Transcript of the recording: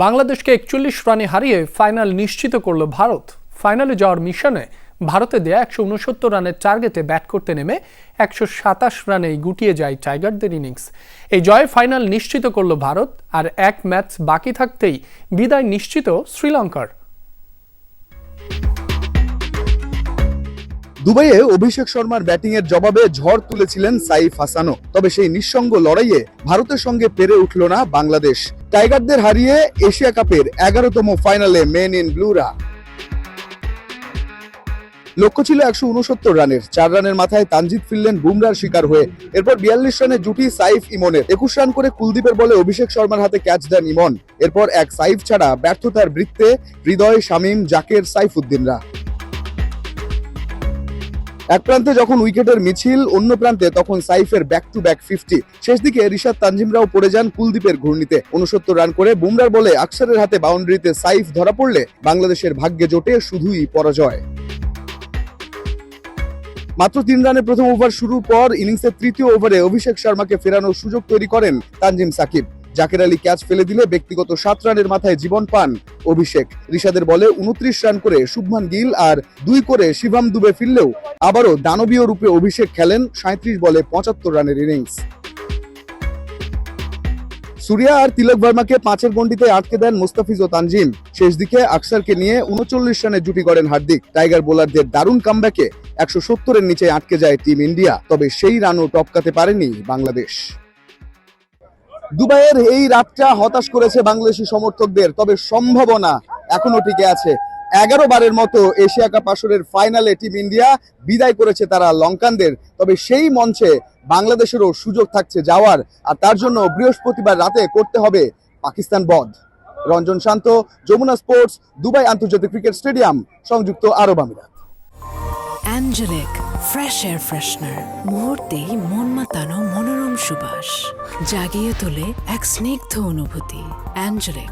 বাংলাদেশকে একচল্লিশ রানে হারিয়ে ফাইনাল নিশ্চিত করল ভারত। ফাইনালে যাওয়ার মিশনে ভারতে দেয়া একশো উনসত্তর রানের টার্গেটে ব্যাট করতে নেমে একশো সাতাশ রানেই গুটিয়ে যায় টাইগারদের ইনিংস। এই জয়ে ফাইনাল নিশ্চিত করল ভারত আর এক ম্যাচ বাকি থাকতেই বিদায় নিশ্চিত শ্রীলঙ্কার। দুবাইয়ে অভিষেক শর্মার ব্যাটিং এর জবাবে ঝড় তুলেছিলেন সাইফ হাসানও, তবে সেই নিঃসঙ্গ লড়াইয়ে ভারতের সঙ্গে পেরে উঠল না বাংলাদেশ। টাইগারদের হারিয়ে এশিয়া কাপের এগারোতম ফাইনালে মেন ইন ব্লুরা লক্ষ্য ছিল একশো উনসত্তর রানের। চার রানের মাথায় তানজিদ ফিরলেন বুমরার শিকার হয়ে। এরপর বিয়াল্লিশ রানে জুটি সাইফ ইমনের। একুশ রান করে কুলদীপের বলে অভিষেক শর্মার হাতে ক্যাচ দেন ইমন। এরপর এক সাইফ ছাড়া ব্যর্থতার বৃত্তে হৃদয় শামীম জাকের সাইফুদ্দিনরা। এক প্রান্তে যখন উইকেটের মিছিল, অন্য প্রান্তে তখন সাইফের ব্যাক টু ব্যাক ফিফটি শেষ দিকে রিশাদ তানজিমরাও পড়ে যান কুলদীপের ঘূর্ণিতে। উনসত্তর রান করে বুমরার বলে আকসারের হাতে বাউন্ডারিতে সাইফ ধরা পড়লে বাংলাদেশের ভাগ্যে জোটে শুধুই পরাজয়। মাত্র তিন রানে প্রথম ওভার শুরুর পর ইনিংসের তৃতীয় ওভারে অভিষেক শর্মাকে ফেরানোর সুযোগ তৈরি করেন তানজিম সাকিব। জাকের আলী ক্যাচ ফেলে দিলে ব্যক্তিগত সাত রানের মাথায় জীবন পান অভিষেক। ঋষাদের বলে উনত্রিশ রান করে শুভমান গিল আর দুই করে শিভাম দুবে ফিরলেও আবারও দানবীয় রূপে অভিষেক খেলেন সাঁত্রিশ বলে পঁচাত্তর রানের ইনিংস। সুরিয়া আর তিলক ভার্মাকে পাঁচের গন্ডিতে আটকে দেন মুস্তাফিজ ও তানজিম। শেষ দিকে আকসারকে নিয়ে উনচল্লিশ রানে জুটি করেন হার্দিক। টাইগার বোলারদের দারুণ কামব্যাকে একশো সত্তরের নিচে আটকে যায় টিম ইন্ডিয়া। তবে সেই রানও টপকাতে পারেনি বাংলাদেশ। দুবাইয়ের এই রাতটা হতাশ করেছে বাংলাদেশি সমর্থকদের, তবে সম্ভাবনা এখনও টিকে আছে। এগারো বারের মতো এশিয়া কাপ আসরের ফাইনালে টিম ইন্ডিয়া বিদায় করেছে তারা লঙ্কানদের, তবে সেই মঞ্চে বাংলাদেশেরও সুযোগ থাকছে যাওয়ার, আর তার জন্য বৃহস্পতিবার রাতে করতে হবে পাকিস্তান বধ। রঞ্জন শান্ত, যমুনা স্পোর্টস, দুবাই আন্তর্জাতিক ক্রিকেট স্টেডিয়াম, সংযুক্ত আরব আমিরাত। অ্যাঞ্জেলিক, ফ্রেশ এয়ার ফ্রেশনার, মুহূর্তেই মন মাতানো মনোরম সুবাস। জাগিয়ে তোলে এক স্নিগ্ধ অনুভূতি অ্যাঞ্জেলিক।